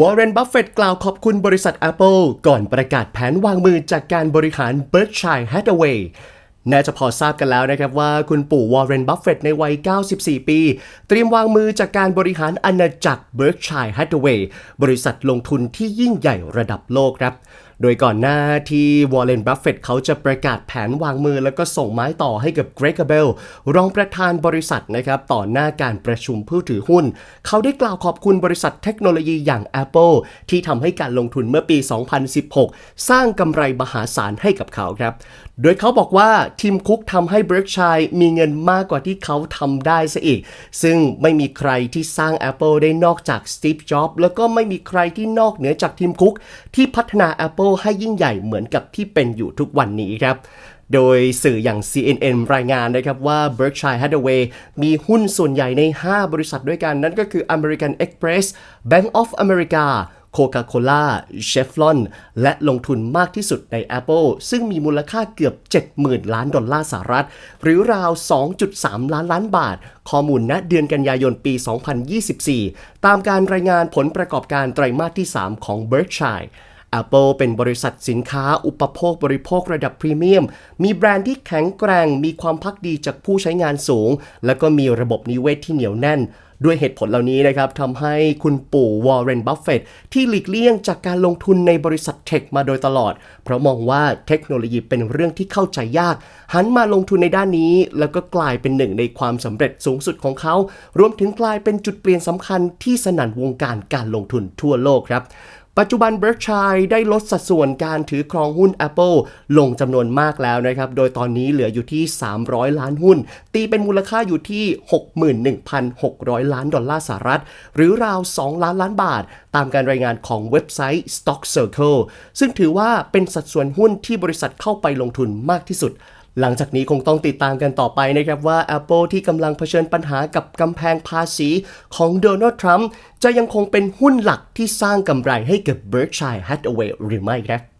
วอร์เรน บัฟเฟตกล่าวขอบคุณบริษัท Apple ก่อนประกาศแผนวางมือจากการบริหาร Berkshire Hathaway น่าจะพอทราบกันแล้วนะครับว่าคุณปู่วอร์เรน บัฟเฟตในวัย 94 ปี เตรียมวางมือจากการบริหารอาณาจักร Berkshire Hathaway บริษัทลงทุนที่ยิ่งใหญ่ระดับโลกครับโดยก่อนหน้าที่วอร์เรนบัฟเฟตเขาจะประกาศแผนวางมือแล้วก็ส่งไม้ต่อให้กับเกรกเบลรองประธานบริษัทนะครับต่อหน้าการประชุมผู้ถือหุ้น เขาได้กล่าวขอบคุณบริษัทเทคโนโลยีอย่าง Apple ที่ทำให้การลงทุนเมื่อปี 2016 สร้างกำไรมหาศาลให้กับเขาครับ โดยเขาบอกว่าทีมคุกทำให้เบรกชัยมีเงินมากกว่าที่เขาทำได้ซะอีก ซึ่งไม่มีใครที่สร้าง Apple ได้นอกจากสตีฟจ็อบแล้วก็ไม่มีใครที่นอกเหนือจากทีมคุกที่พัฒนา Apple ให้ยิ่งใหญ่เหมือนกับที่เป็นอยู่ทุกวันนี้ครับโดยสื่ออย่าง CNN รายงานนะครับว่า Berkshire Hathaway มีหุ้นส่วนใหญ่ใน 5 บริษัทด้วยกันนั่นก็คือ American Express Bank of America Coca-Cola Chevron และลงทุนมากที่สุดใน Apple ซึ่งมีมูลค่าเกือบ 70,000 ล้านดอลลาร์สหรัฐ หรือราว 2.3 ล้านล้านบาท ข้อมูลณเดือนกันยายนปี 2024 ตามการรายงานผลประกอบการไตรมาสที่ 3 ของ Berkshire Apple เป็นบริษัทสินค้าอุปโภคบริโภคระดับพรีเมียม มีแบรนด์ที่แข็งแกร่ง มีความพักดีจากผู้ใช้งานสูง และก็มีระบบนิเวศที่เหนียวแน่น ด้วยเหตุผลเหล่านี้นะครับทำให้คุณปู่วอร์เรน บัฟเฟตที่หลีกเลี่ยงจากการลงทุนในบริษัทเทคมาโดยตลอด เพราะมองว่าเทคโนโลยีเป็นเรื่องที่เข้าใจยาก หันมาลงทุนในด้านนี้ แล้วก็กลายเป็นหนึ่งในความสำเร็จสูงสุดของเขา รวมถึงกลายเป็นจุดเปลี่ยนสำคัญที่สนั่นวงการการลงทุนทั่วโลกครับ ปัจจุบัน Berkshire ได้ลดสัดส่วนการถือครองหุ้น Apple ลงจำนวนมากแล้วนะครับ โดยตอนนี้เหลืออยู่ที่ 300 ล้านหุ้น ตีเป็นมูลค่าอยู่ที่ 61,600 ล้านดอลลาร์สหรัฐ หรือราว 2 ล้านล้านบาท ตามการรายงานของเว็บไซต์ Stock Circle ซึ่งถือว่าเป็นสัดส่วนหุ้นที่บริษัทเข้าไปลงทุนมากที่สุด หลังจากนี้คงต้องติดตามกันต่อไปนะครับว่า Apple ที่กำลังเผชิญปัญหากับกำแพงภาษีของโดนัลด์ทรัมป์จะยังคงเป็นหุ้นหลักที่สร้างกำไรให้กับ Berkshire Hathaway หรือไม่ครับ